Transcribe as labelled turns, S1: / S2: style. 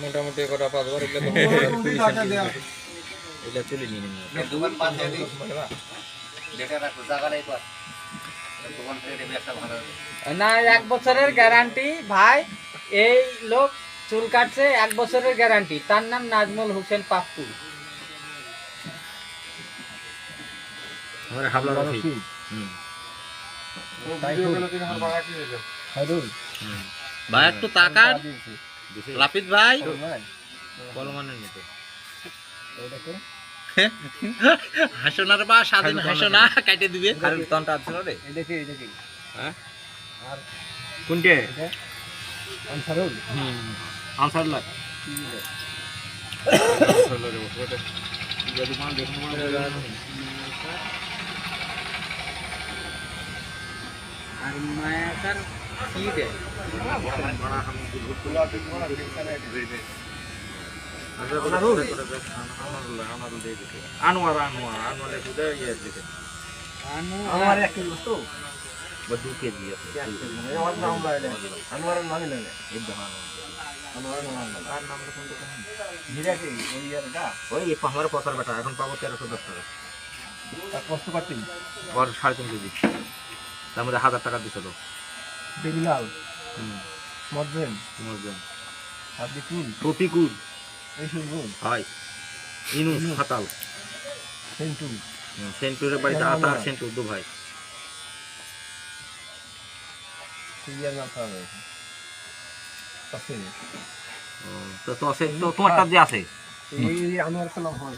S1: মোটামুটি কটা পাঁচবার এগুলো
S2: এটা তুলে নিয়ে।
S3: না এক বছরের গ্যারান্টি ভাই এই লোক চুল কাটছে এক বছরের গ্যারান্টি তার নাম নাজমুল হোসেন পাপ্পু।
S2: হাবলা রফি হুম। হুম। ভাই একটু তাকান। লাপিত ভাই। কলমানের মতো। হাসো না রে বা স্বাধীন হাসো না কাটে দিবে।
S1: কারণ তনটা ছিল রে?
S2: হ্যাঁ? কোনটে? আনসার লাগ
S3: আর মায়াকার কি দেয়
S2: আনোয়ার আনোয়ার আনোয়ারে ইয়ে আছে। ওই আমার পচার বেটা এখন পাবো তেরোশো দশ টাকা।
S3: কষ্ট
S2: ওর সাড়ে তিন কেজি। তার মধ্যে হাজার টাকা দিছিল
S3: বেবিলাল।
S2: হুম।
S3: মদ্রেন
S2: মুসলিম
S3: আব্দিকুল
S2: প্রতিকূল
S3: এই শুনবুন
S2: হয় ইনুস। Fatal
S3: Sentul.
S2: সেন্টুরের বাড়িতে আতা আর সেন্টুর দু ভাই। তো তোমারটা যে আছে?
S3: এই আমার নাম হয়